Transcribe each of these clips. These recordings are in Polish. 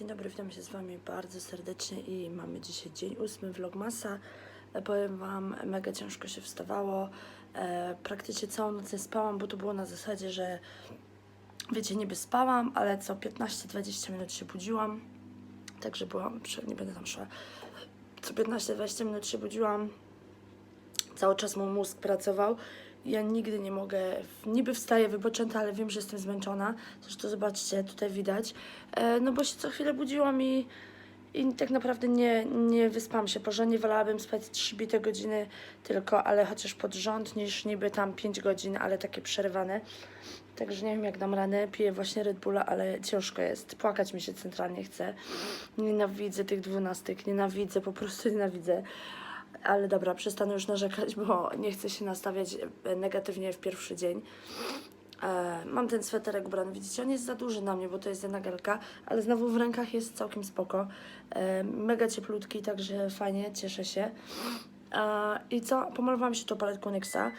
Dzień dobry, witam się z Wami bardzo serdecznie i mamy dzisiaj dzień ósmy vlogmasa. E, Powiem Wam, mega ciężko się wstawało. E, praktycznie całą noc nie spałam, bo to było na zasadzie, że wiecie, niby spałam, ale co 15-20 minut się budziłam. Także byłam, nie będę tam szła. Co 15-20 minut się budziłam. Cały czas mój mózg pracował. Ja nigdy nie mogę, niby wstaję wypoczęta, ale wiem, że jestem zmęczona. Zresztą zobaczcie, tutaj widać. E, no bo się co chwilę budziłam i, i tak naprawdę nie, nie wyspałam się porządnie. Wolałabym spać 3 bite godziny tylko, ale chociaż pod rząd, niż niby tam 5 godzin, ale takie przerwane. Także nie wiem jak dam radę. Piję właśnie Red Bulla, ale ciężko jest. Płakać mi się centralnie chce. Nienawidzę tych dwunastek, nienawidzę, po prostu nienawidzę. Ale dobra, przestanę już narzekać, bo nie chcę się nastawiać e, negatywnie w pierwszy dzień. E, mam ten sweterek ubrany, widzicie, on jest za duży na mnie, bo to jest jedna gelka, ale znowu w rękach jest całkiem spoko. E, mega cieplutki, także fajnie, cieszę się. I co? Pomalowałam się tą paletką Nyxa.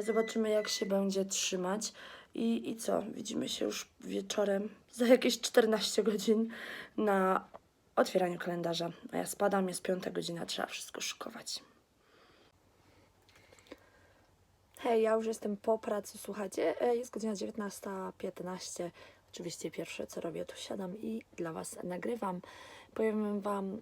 Zobaczymy, jak się będzie trzymać. I, I co? Widzimy się już wieczorem za jakieś 14 godzin na otwieraniu kalendarza. A ja spadam, jest piąta godzina, trzeba wszystko szykować. Hej, ja już jestem po pracy, słuchajcie, e, jest godzina 19.15. Oczywiście pierwsze co robię, to siadam i dla Was nagrywam. Powiem Wam,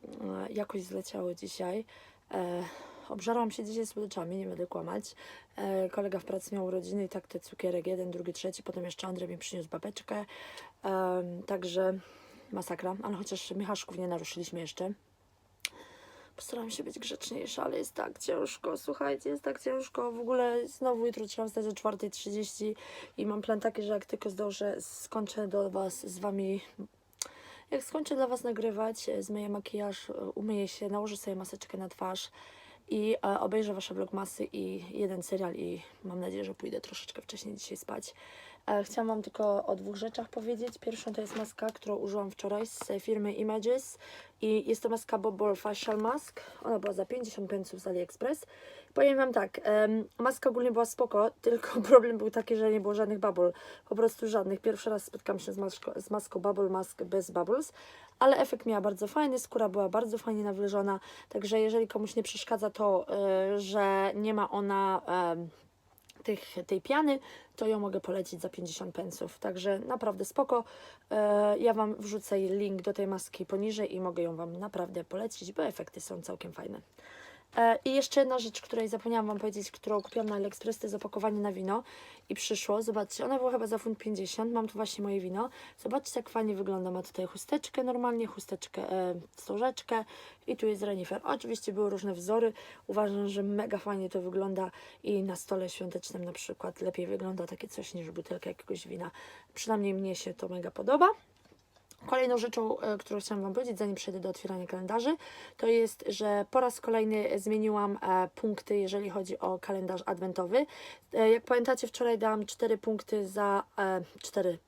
e, jakoś zleciało dzisiaj. E, obżarłam się dzisiaj słodyczami, nie będę kłamać. E, kolega w pracy miał urodziny i tak te cukierek, jeden, drugi, trzeci, potem jeszcze Andrzej mi przyniósł babeczkę. E, także masakra, ale chociaż Michaszków nie naruszyliśmy jeszcze. Postaram się być grzeczniejsza, ale jest tak ciężko, słuchajcie, jest tak ciężko. W ogóle znowu jutro trzeba wstać o 4.30 i mam plan taki, że jak tylko zdążę, skończę do Was z Wami. Jak skończę dla Was nagrywać, e, zmyję makijaż, e, umyję się, nałożę sobie maseczkę na twarz i e, obejrzę Wasze vlogmasy i jeden serial i mam nadzieję, że pójdę troszeczkę wcześniej dzisiaj spać. E, Chciałam Wam tylko o dwóch rzeczach powiedzieć. Pierwszą to jest maska, którą użyłam wczoraj z e, firmy Images i jest to maska Bobble Facial Mask. Ona była za 50 pensów z AliExpress. Powiem Wam tak, maska ogólnie była spoko, tylko problem był taki, że nie było żadnych bubble, po prostu żadnych. Pierwszy raz spotkałam się z, masko, z maską Bubble Mask bez bubbles, ale efekt miała bardzo fajny, skóra była bardzo fajnie nawilżona, także jeżeli komuś nie przeszkadza to, y, że nie ma ona... tych, tej piany, to ją mogę polecić za 50 pensów. Także naprawdę spoko. E, ja Wam wrzucę link do tej maski poniżej i mogę ją Wam naprawdę polecić, bo efekty są całkiem fajne. E, I jeszcze jedna rzecz, której zapomniałam Wam powiedzieć, którą kupiłam na AliExpress, to jest opakowanie na wino i przyszło. Zobaczcie, ona była chyba za funt 50, mam tu właśnie moje wino. Zobaczcie, jak fajnie wygląda. Ma tutaj chusteczkę normalnie, chusteczkę, e, wstążeczkę i tu jest renifer. Oczywiście były różne wzory. Uważam, że mega fajnie to wygląda i na stole świątecznym na przykład lepiej wygląda takie coś niż butelka jakiegoś wina. Przynajmniej mnie się to mega podoba. Kolejną rzeczą, e, którą chciałam Wam powiedzieć, zanim przejdę do otwierania kalendarzy, to jest, że po raz kolejny zmieniłam e, punkty, jeżeli chodzi o kalendarz adwentowy. E, jak pamiętacie, wczoraj dałam 4 punkty za e, 4.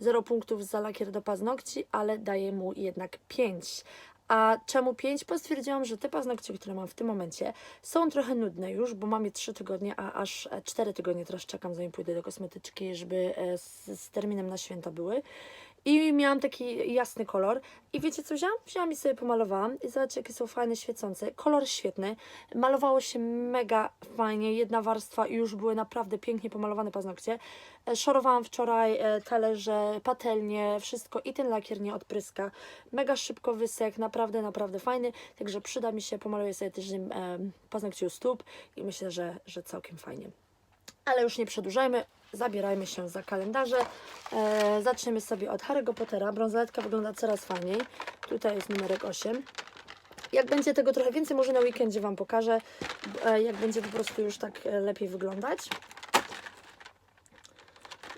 0 punktów za lakier do paznokci, ale daję mu jednak 5. A czemu 5? Bo stwierdziłam, że te paznokcie, które mam w tym momencie, są trochę nudne już, bo mam je 3 tygodnie, a aż 4 tygodnie teraz czekam, zanim pójdę do kosmetyczki, żeby z, z terminem na święta były. I miałam taki jasny kolor. I wiecie co wziąłam? Wziąłam i sobie pomalowałam. I zobaczcie, jakie są fajne, świecące. Kolor świetny. Malowało się mega fajnie. Jedna warstwa i już były naprawdę pięknie pomalowane paznokcie. E, Szorowałam wczoraj e, talerze, patelnie, wszystko i ten lakier nie odpryska. Mega szybko wysek, naprawdę, naprawdę fajny. Także przyda mi się, pomaluję sobie też nim e, paznokcie u stóp i myślę, że, że całkiem fajnie. Ale już nie przedłużajmy, zabierajmy się za kalendarze. E, zaczniemy sobie od Harry'ego Pottera. Brązoletka wygląda coraz fajniej. Tutaj jest numerek 8. Jak będzie tego trochę więcej, może na weekendzie Wam pokażę, e, jak będzie po prostu już tak e, lepiej wyglądać.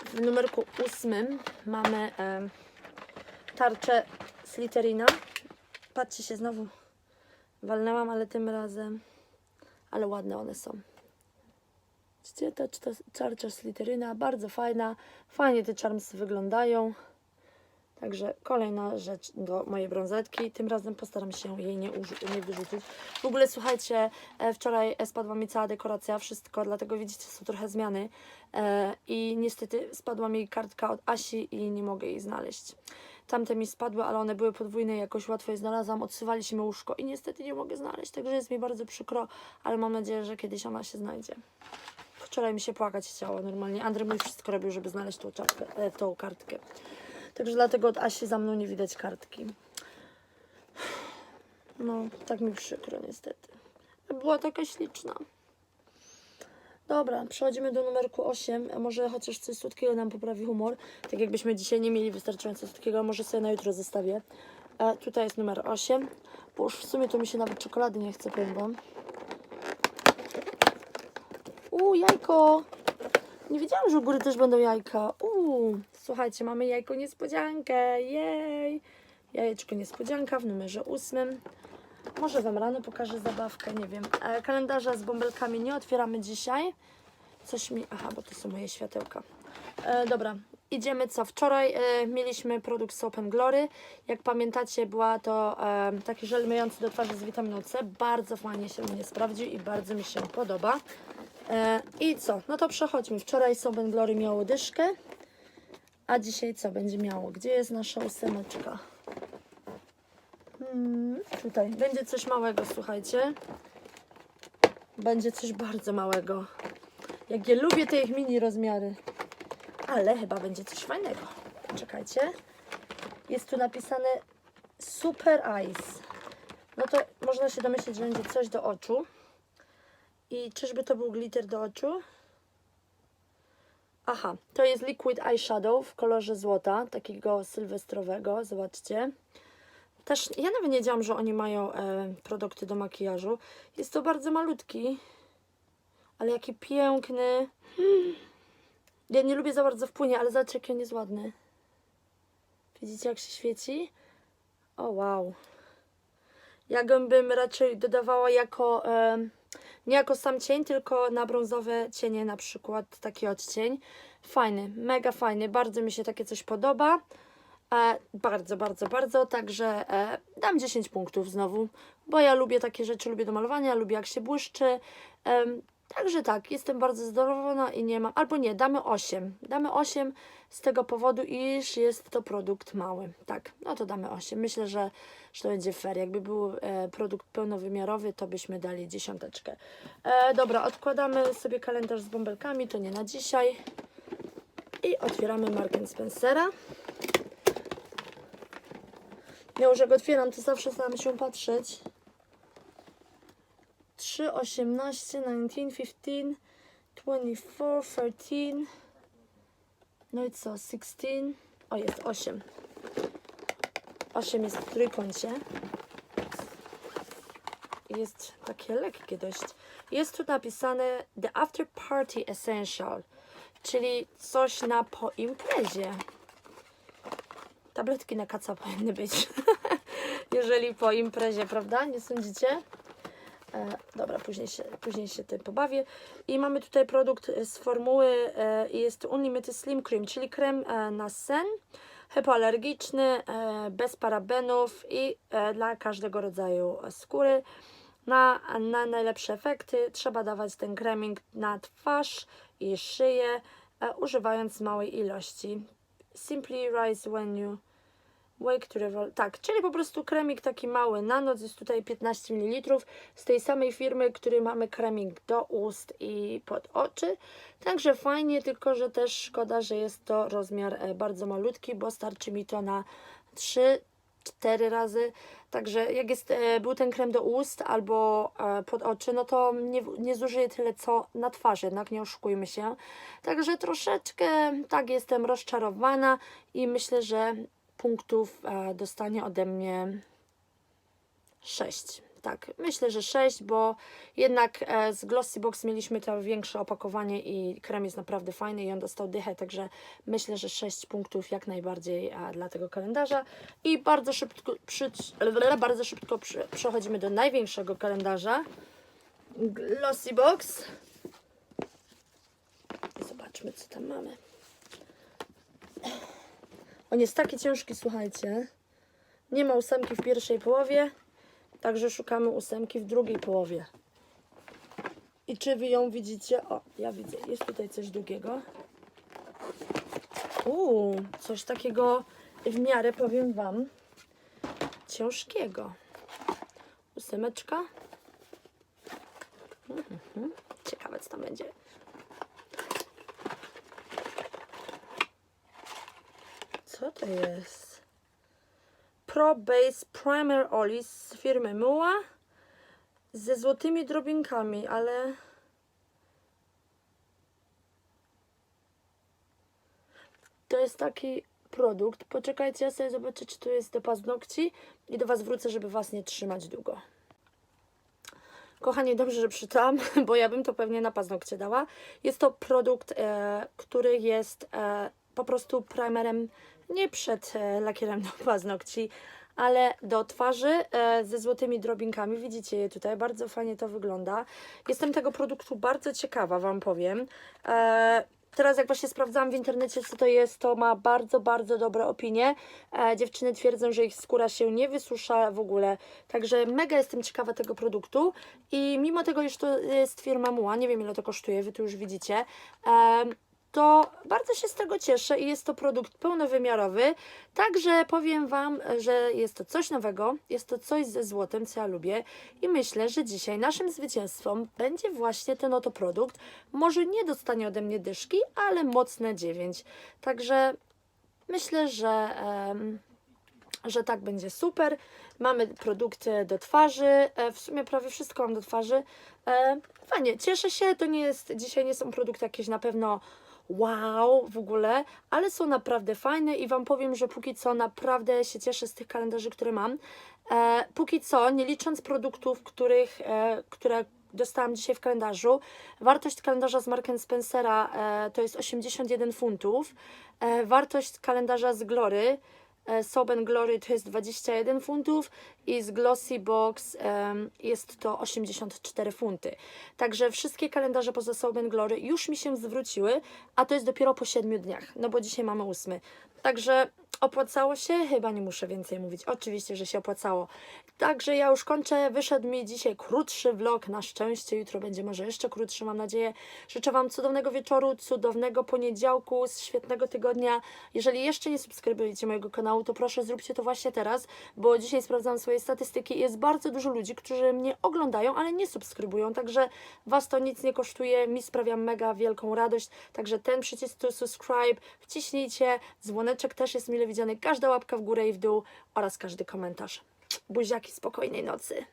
W numerku 8 mamy e, tarczę Slytherina. Patrzcie się, znowu walnęłam, ale tym razem, ale ładne one są. Widzicie, ta tarcza Slytheryna, bardzo fajna. Fajnie te charmsy wyglądają. Także kolejna rzecz do mojej brązetki. Tym razem postaram się jej nie, nie wyrzucić. W ogóle słuchajcie, e, wczoraj spadła mi cała dekoracja, wszystko, dlatego widzicie, są trochę zmiany. E, I niestety spadła mi kartka od Asi i nie mogę jej znaleźć. Tamte mi spadły, ale one były podwójne jakoś łatwo je znalazłam. Odsywaliśmy łóżko i niestety nie mogę znaleźć, także jest mi bardzo przykro, ale mam nadzieję, że kiedyś ona się znajdzie. Wczoraj mi się płakać chciało normalnie. Andrzej mój wszystko robił, żeby znaleźć tą, czapkę, e, tą kartkę. Także dlatego od Asi za mną nie widać kartki. No, tak mi przykro niestety. Była taka śliczna. Dobra, przechodzimy do numerku 8. Może chociaż coś słodkiego nam poprawi humor. Tak jakbyśmy dzisiaj nie mieli wystarczająco słodkiego, może sobie na jutro zostawię. E, tutaj jest numer 8. Bo już w sumie to mi się nawet czekolady nie chce, powiem wam. Uuu, jajko! Nie wiedziałam, że u góry też będą jajka. Uuu, słuchajcie, mamy jajko niespodziankę. Jej! Jajeczko niespodzianka w numerze 8. Może Wam rano pokażę zabawkę, nie wiem. E, kalendarza z bąbelkami nie otwieramy dzisiaj. Coś mi... Aha, bo to są moje światełka. E, dobra, idziemy co? Wczoraj e, mieliśmy produkt Soap and Glory. Jak pamiętacie, była to e, taki żel myjący do twarzy z witaminą C. Bardzo fajnie się mnie sprawdził i bardzo mi się podoba. E, I co? No to przechodźmy. Wczoraj and Glory miało dyszkę. A dzisiaj co będzie miało? Gdzie jest nasza ósemeczka? Hmm, tutaj. Będzie coś małego, słuchajcie. Będzie coś bardzo małego. Jak ja lubię te ich mini rozmiary. Ale chyba będzie coś fajnego. Czekajcie. Jest tu napisane Super Eyes. No to można się domyślić, że będzie coś do oczu. I czyżby to był glitter do oczu? Aha, to jest Liquid Eyeshadow w kolorze złota, takiego sylwestrowego. Zobaczcie. Też ja nawet nie wiedziałam, że oni mają e, produkty do makijażu. Jest to bardzo malutki, ale jaki piękny. Ja nie lubię za bardzo w płynie, ale zobaczcie, jaki on jest ładny. Widzicie, jak się świeci? O, wow. Ja go bym raczej dodawała jako, e, nie jako sam cień, tylko na brązowe cienie na przykład, taki odcień. Fajny, mega fajny, bardzo mi się takie coś podoba. E, bardzo, bardzo, bardzo. Także e, dam 10 punktów znowu, bo ja lubię takie rzeczy, lubię do malowania, lubię jak się błyszczy. Em, także tak, jestem bardzo zadowolona i nie mam. Albo nie, damy 8. Damy 8 z tego powodu, iż jest to produkt mały. Tak, no to damy 8. Myślę, że, że to będzie fair. Jakby był e, produkt pełnowymiarowy, to byśmy dali dziesiąteczkę. E, dobra, odkładamy sobie kalendarz z bąbelkami, to nie na dzisiaj. I otwieramy Mark Spencera. Mimo, że go otwieram, to zawsze staram się patrzeć. 3, 18, 19, 15, 24, 13. No i co? 16. O, jest 8. 8 jest w trójkącie. Jest takie lekkie dość. Jest tu napisane The After Party Essential, czyli coś na po imprezie. Tabletki na kaca powinny być. Jeżeli po imprezie, prawda? Nie sądzicie? E, dobra, później się, później się tym pobawię. I mamy tutaj produkt z formuły e, jest Unlimited Slim Cream, czyli krem e, na sen, hypoalergiczny, e, bez parabenów i e, dla każdego rodzaju skóry. Na, na najlepsze efekty trzeba dawać ten kreming na twarz i szyję, e, używając małej ilości. Simply rise when you wake to revol... Tak, czyli po prostu kremik taki mały na noc, jest tutaj 15 ml z tej samej firmy, który mamy kremik do ust i pod oczy. Także fajnie, tylko że też szkoda, że jest to rozmiar e, bardzo malutki, bo starczy mi to na 3 cztery razy. Także jak jest, e, był ten krem do ust albo e, pod oczy, no to nie, nie zużyję tyle co na twarzy, jednak nie oszukujmy się. Także troszeczkę tak jestem rozczarowana i myślę, że punktów e, dostanie ode mnie 6. Tak, myślę, że 6, bo jednak e, z Glossy Box mieliśmy to większe opakowanie i krem jest naprawdę fajny i on dostał dychę, także myślę, że 6 punktów jak najbardziej e, dla tego kalendarza. I bardzo szybko, przy, bardzo szybko przy, przechodzimy do największego kalendarza. Glossy Box. Zobaczmy, co tam mamy. On jest taki ciężki, słuchajcie. Nie ma ósemki w pierwszej połowie, także szukamy ósemki w drugiej połowie. I czy wy ją widzicie? O, ja widzę. Jest tutaj coś długiego. Uuu, coś takiego w miarę, powiem Wam, ciężkiego. Ósemeczka. Mhm. Ciekawe, co tam będzie. Co to jest? Pro Base Primer Oli z firmy Muła ze złotymi drobinkami, ale to jest taki produkt. Poczekajcie, ja sobie zobaczę, czy tu jest do paznokci i do Was wrócę, żeby Was nie trzymać długo. Kochani, dobrze, że przeczytałam, bo ja bym to pewnie na paznokcie dała. Jest to produkt, e, który jest e, po prostu primerem nie przed e, lakierem do paznokci, ale do twarzy e, ze złotymi drobinkami. Widzicie je tutaj, bardzo fajnie to wygląda. Jestem tego produktu bardzo ciekawa, Wam powiem. E, Teraz jak właśnie sprawdzałam w internecie, co to jest, to ma bardzo, bardzo dobre opinie. Dziewczyny twierdzą, że ich skóra się nie wysusza w ogóle. Także mega jestem ciekawa tego produktu. I mimo tego, iż to jest firma Muła, nie wiem ile to kosztuje, Wy tu już widzicie, to bardzo się z tego cieszę i jest to produkt pełnowymiarowy. Także powiem Wam, że jest to coś nowego, jest to coś ze złotem, co ja lubię i myślę, że dzisiaj naszym zwycięstwem będzie właśnie ten oto produkt. Może nie dostanie ode mnie dyszki, ale mocne 9. Także myślę, że, em, że tak będzie super. Mamy produkty do twarzy, e, w sumie prawie wszystko mam do twarzy. E, Fajnie, cieszę się, to nie jest, dzisiaj nie są produkty jakieś na pewno wow w ogóle, ale są naprawdę fajne i Wam powiem, że póki co naprawdę się cieszę z tych kalendarzy, które mam. E, póki co, nie licząc produktów, których, e, które dostałam dzisiaj w kalendarzu, wartość kalendarza z Mark Spencera e, to jest 81 funtów, e, wartość kalendarza z Glory e, and Glory to jest 21 funtów i z Glossy Box em, jest to 84 funty. Także wszystkie kalendarze poza and Glory już mi się zwróciły, a to jest dopiero po 7 dniach, no bo dzisiaj mamy 8. Także opłacało się? Chyba nie muszę więcej mówić. Oczywiście, że się opłacało. Także ja już kończę. Wyszedł mi dzisiaj krótszy vlog, na szczęście. Jutro będzie może jeszcze krótszy, mam nadzieję. Życzę Wam cudownego wieczoru, cudownego poniedziałku, świetnego tygodnia. Jeżeli jeszcze nie subskrybujecie mojego kanału, to proszę zróbcie to właśnie teraz, bo dzisiaj sprawdzam swoje statystyki i jest bardzo dużo ludzi, którzy mnie oglądają, ale nie subskrybują, także Was to nic nie kosztuje, mi sprawia mega wielką radość, także ten przycisk to subscribe wciśnijcie, dzwoneczek też jest widziany, każda łapka w górę i w dół oraz każdy komentarz. Buziaki, spokojnej nocy.